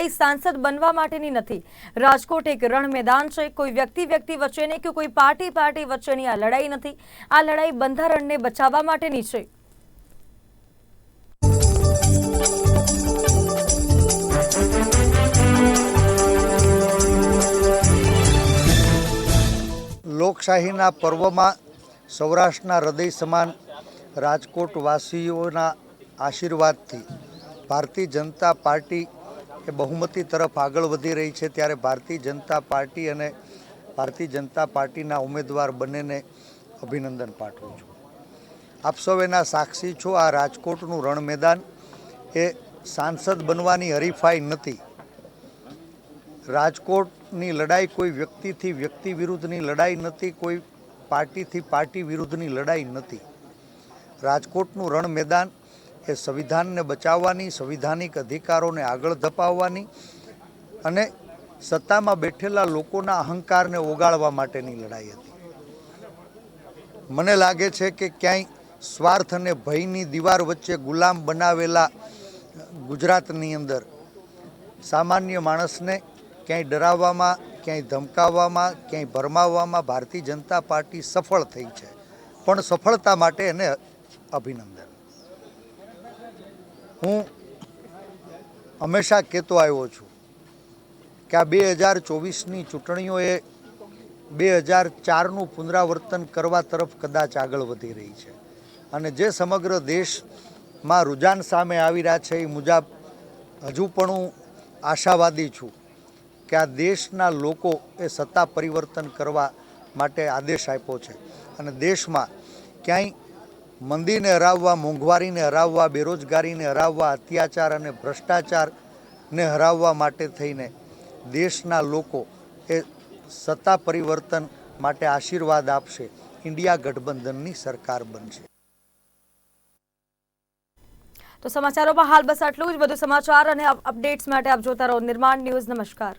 લડાઈ સાંસદ બનવા માટેની નથી. રાજકોટ એક રણ મેદાન છે. કોઈ વ્યક્તિ વ્યક્તિ વચ્ચેની કે કોઈ પાર્ટી પાર્ટી વચ્ચેની આ લડાઈ નથી. આ લડાઈ બંધારણને બચાવવા માટેની છે. લોકશાહીના પર્વમાં સૌરાષ્ટ્રના હૃદય સમાન રાજકોટવાસીઓના આશીર્વાદથી ભારતીય જનતા પાર્ટી એ બહુમતી તરફ આગળ વધી રહી છે ત્યારે ભારતીય જનતા પાર્ટી અને ભારતીય જનતા પાર્ટીના ઉમેદવાર બંનેને અભિનંદન પાઠવું છું. આપ સૌ એના સાક્ષી છો આ રાજકોટનું રણ મેદાન એ સાંસદ બનવાની હરીફાઈ નથી. રાજકોટની લડાઈ કોઈ વ્યક્તિથી વ્યક્તિ વિરુદ્ધની લડાઈ નથી, કોઈ પાર્ટીથી પાર્ટી વિરુદ્ધની લડાઈ નથી. રાજકોટનું રણ મેદાન એ સંવિધાનને બચાવવાની, સંવિધાનિક અધિકારોને આગળ ધપાવવાની અને સત્તામાં બેઠેલા લોકોના અહંકારને ઓગાળવા માટેની લડાઈ હતી. મને લાગે છે કે ક્યાંય સ્વાર્થ અને ભયની દીવાર વચ્ચે ગુલામ બનાવેલા ગુજરાતની અંદર સામાન્ય માણસને ક્યાંય ડરાવવામાં, ક્યાંય ધમકાવવામાં, ક્યાંય ભરમાવવામાં ભારતીય જનતા પાર્ટી સફળ થઈ છે. પણ સફળતા માટે એને અભિનંદન. હું હંમેશા કહેતો આવ્યો છું કે આ બે હજાર ચોવીસની ચૂંટણીઓએ બે હજાર ચારનું પુનરાવર્તન કરવા તરફ કદાચ આગળ વધી રહી છે. અને જે સમગ્ર દેશમાં રુઝાન સામે આવી રહ્યા છે એ મુજબ હજુ પણ હું આશાવાદી છું કે આ દેશના લોકો એ સત્તા પરિવર્તન કરવા માટે આદેશ આપ્યો છે. અને દેશમાં ક્યાંય મંદીને હરાવવા, મોંઘવારીને હરાવવા, બેરોજગારીને હરાવવા, અત્યાચાર અને ભ્રષ્ટાચારને હરાવવા માટે થઈને દેશના લોકો એ સત્તા પરિવર્તન માટે આશીર્વાદ આપશે. ઇન્ડિયા ગઠબંધનની સરકાર બનશે. તો સમાચારોમાં હાલ બસ આટલું જ. વધુ સમાચાર અને અપડેટ્સ માટે આપ જોતા રહો નિર્માણ ન્યૂઝ. નમસ્કાર.